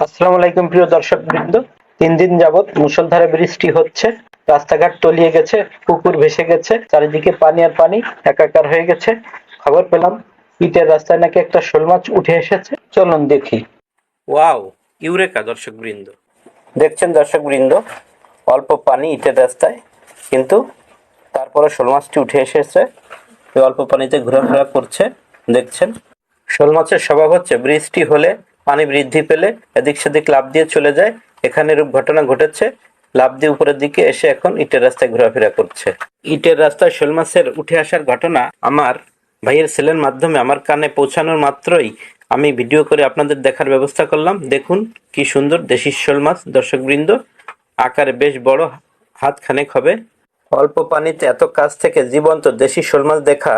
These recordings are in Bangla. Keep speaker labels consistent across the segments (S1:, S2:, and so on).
S1: আসসালামু আলাইকুম প্রিয় দর্শক বৃন্দ তিন দিন যাবৎ মুসলধারে বৃষ্টি হচ্ছে রাস্তাঘাট তলিয়ে গেছে পুকুর ভেসে গেছে চারিদিকে পানি আর পানি একাকার হয়ে গেছে। খবর পেলাম ইটের রাস্তায় নাকি একটা শোল মাছ উঠে এসেছে। চলুন দেখি। ওয়াও ইউরেকা দর্শক বৃন্দ দেখছেন দর্শক বৃন্দ অল্প পানি ইটের রাস্তায় কিন্তু তারপরে শোল মাছটি উঠে এসেছে। অল্প পানিতে ঘোরাফেরা করছে দেখছেন। শোল মাছের স্বভাব হচ্ছে বৃষ্টি হলে পানি বৃদ্ধি পেলে এদিক সেদিক লাভ দিয়ে চলে যায়। এখানে এরূপ ঘটনা ঘটেছে। লাভ দিয়ে উপরের দিকে এসে এখন ইটের রাস্তায় ঘোরাফেরা করছে। ইটের রাস্তায় শোল মাছের উঠে আসার ঘটনা আমার ভাইয়ের ছেলের মাধ্যমে আমার কানে পৌঁছানোর মাত্রই আমি ভিডিও করে আপনাদের দেখার ব্যবস্থা করলাম। দেখুন কি সুন্দর দেশি শোল মাছ। দর্শকবৃন্দ, আকারে বেশ বড় হাত খানেক হবে। অল্প পানিতে এত কাছ থেকে জীবন্ত দেশি শোল মাছ দেখা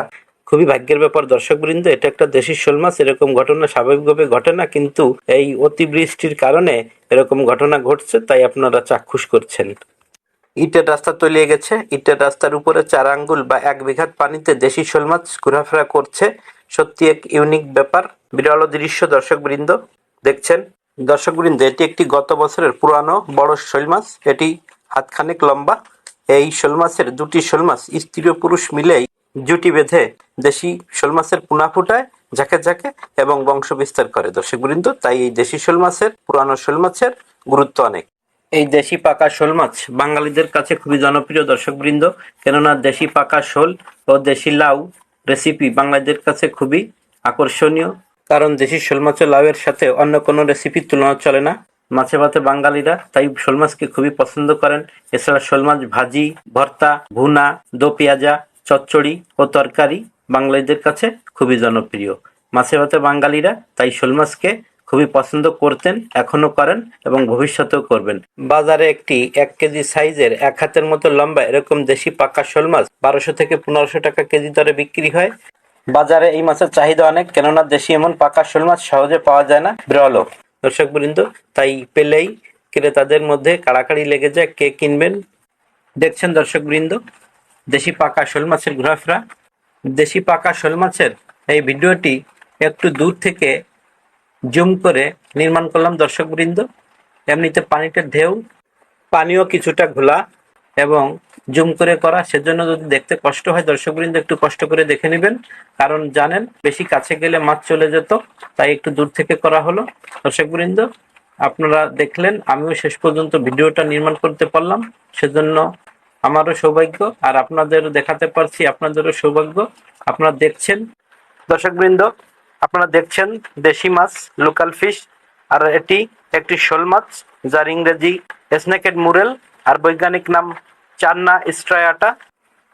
S1: খুবই ভাগ্যের ব্যাপার। দর্শকবৃন্দ, এটা একটা দেশি শোল মাছ, এরকম ঘটনা স্বাভাবিকভাবে ঘটে না, কিন্তু এই অতিবৃষ্টির কারণে এরকম ঘটনা ঘটছে, তাই আপনারা চাক্ষুষ করছেন। ইটের রাস্তা তলিয়ে গেছে, ইটের রাস্তার উপরে চার আঙ্গুল বা এক বিঘাত পানিতে দেশি শোল মাছ ঘোরাফেরা করছে। সত্যি এক ইউনিক ব্যাপার, বিরল দৃশ্য দর্শকবৃন্দ দেখছেন। দর্শকবৃন্দ, এটি একটি গত বছরের পুরানো বড় শোল মাছ, এটি হাতখানেক লম্বা। এই শোল মাছের দুটি শোল মাছ স্ত্রী ও পুরুষ মিলেই জুটি বেঁধে দেশি শোল মাছের পোনা ফুটায়, ঝাঁকে ঝাঁকে এবং বংশ বিস্তার করে দর্শকবৃন্দ তাই এই দেশি শোল মাছের, পুরানো শোল মাছের গুরুত্ব অনেক। এই দেশি পাকা শোল মাছ বাঙালিদের কাছে খুবই জনপ্রিয় দর্শকবৃন্দ কেননা দেশি পাকা শোল ও দেশি লাউ রেসিপি বাঙালিদের কাছে খুবই আকর্ষণীয়। কারণ দেশি শোল মাছের লাউয়ের সাথে অন্য কোনো রেসিপির তুলনা চলে না। মাছে ভাতে বাঙালিরা তাই শোল মাছকে খুবই পছন্দ করেন। এছাড়া শোল মাছ ভাজি, ভর্তা, ভুনা, দো পেঁয়াজা চচ্চড়ি ও তরকারি বাঙালিদের কাছে খুবই জনপ্রিয়। মাছে ভাতে বাঙালিরা তাই শোল মাছকে খুবই পছন্দ করতেন, এখনও করেন এবং ভবিষ্যতেও করবেন। বাজারে একটি এক কেজি সাইজের এক হাতের মতো লম্বা এরকম দেশি পাকা শোল মাছ বারোশো থেকে পনেরোশো টাকা কেজি দরে বিক্রি হয়। বাজারে এই মাছের চাহিদা অনেক, কেননা দেশি এমন পাকা শোল মাছ সহজে পাওয়া যায় না, বিরল। দর্শক বৃন্দ, তাই পেলেই ক্রেতাদের মধ্যে কাড়াকাড়ি লেগে যায় কে কিনবেন। দেখছেন দর্শক বৃন্দ দেশি পাকা শোল মাছের ঘোরাফেরা, দেশি পাকা শোল মাছের এই ভিডিওটি একটু দূর থেকে জুম করে নির্মাণ করলাম দর্শকবৃন্দ। এমনিতে পানিতে ঢেউ, পানিও কিছুটা ঘোলা এবং জুম করে করা, সেজন্য যদি দেখতে কষ্ট হয় দর্শকবৃন্দ একটু কষ্ট করে দেখে নেবেন, কারণ জানেন বেশি কাছে গেলে মাছ চলে যেত, তাই একটু দূর থেকে করা হলো। দর্শকবৃন্দ, আপনারা দেখলেন, আমিও শেষ পর্যন্ত ভিডিওটা নির্মাণ করতে পারলাম, সেজন্য আমারও সৌভাগ্য, আর আপনাদেরও দেখাতে পারছি আপনাদেরও সৌভাগ্য। আপনারা দেখছেন, দর্শকবৃন্দ, আপনারা দেখছেন দেশি মাছ লোকাল ফিশ আর এটি একটি শোল মাছ, যার ইংরেজি স্নেকেড মুরেল, আর বৈজ্ঞানিক নাম চান্না স্ট্রায়াটা।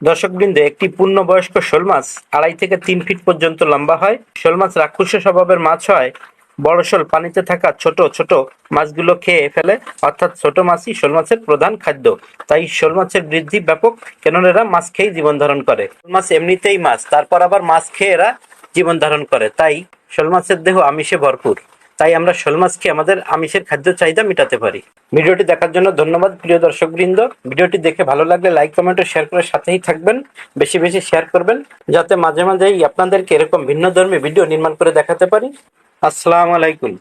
S1: দর্শকবৃন্দ, একটি পূর্ণবয়স্ক শোল মাছ, আড়াই থেকে তিন ফিট পর্যন্ত লম্বা হয়। শোল মাছ রাক্ষস স্বভাবের মাছ হয় বড় শোল পানিতে থাকা ছোট ছোট মাছগুলো খেয়ে ফেলে, অর্থাৎ ছোট মাছই শোল মাছের প্রধান খাদ্য। তাই শোল মাছের বৃদ্ধি ব্যাপক, কেননা এরা মাছ খেয়েই জীবন ধারণ করে। শোল মাছ এমনিতেই মাছ, তারপর আবার মাছ খেয়ে এরা জীবন ধারণ করে। তাই শোল মাছের দেহ আমিষে ভরপুর। তাই আমরা শোল মাছকে আমাদের আমিষের খাদ্য চাহিদা মেটাতে পারি। ভিডিওটি দেখার জন্য ধন্যবাদ, প্রিয় দর্শক বৃন্দ ভিডিওটি দেখে ভালো লাগলে লাইক, কমেন্ট ও শেয়ার করে সাথেই থাকবেন। বেশি বেশি শেয়ার করবেন, যাতে মাঝে মাঝেই আপনাদেরকে এরকম ভিন্ন ধর্মী ভিডিও নির্মাণ করে দেখাতে পারি। আসসালামু আলাইকুম।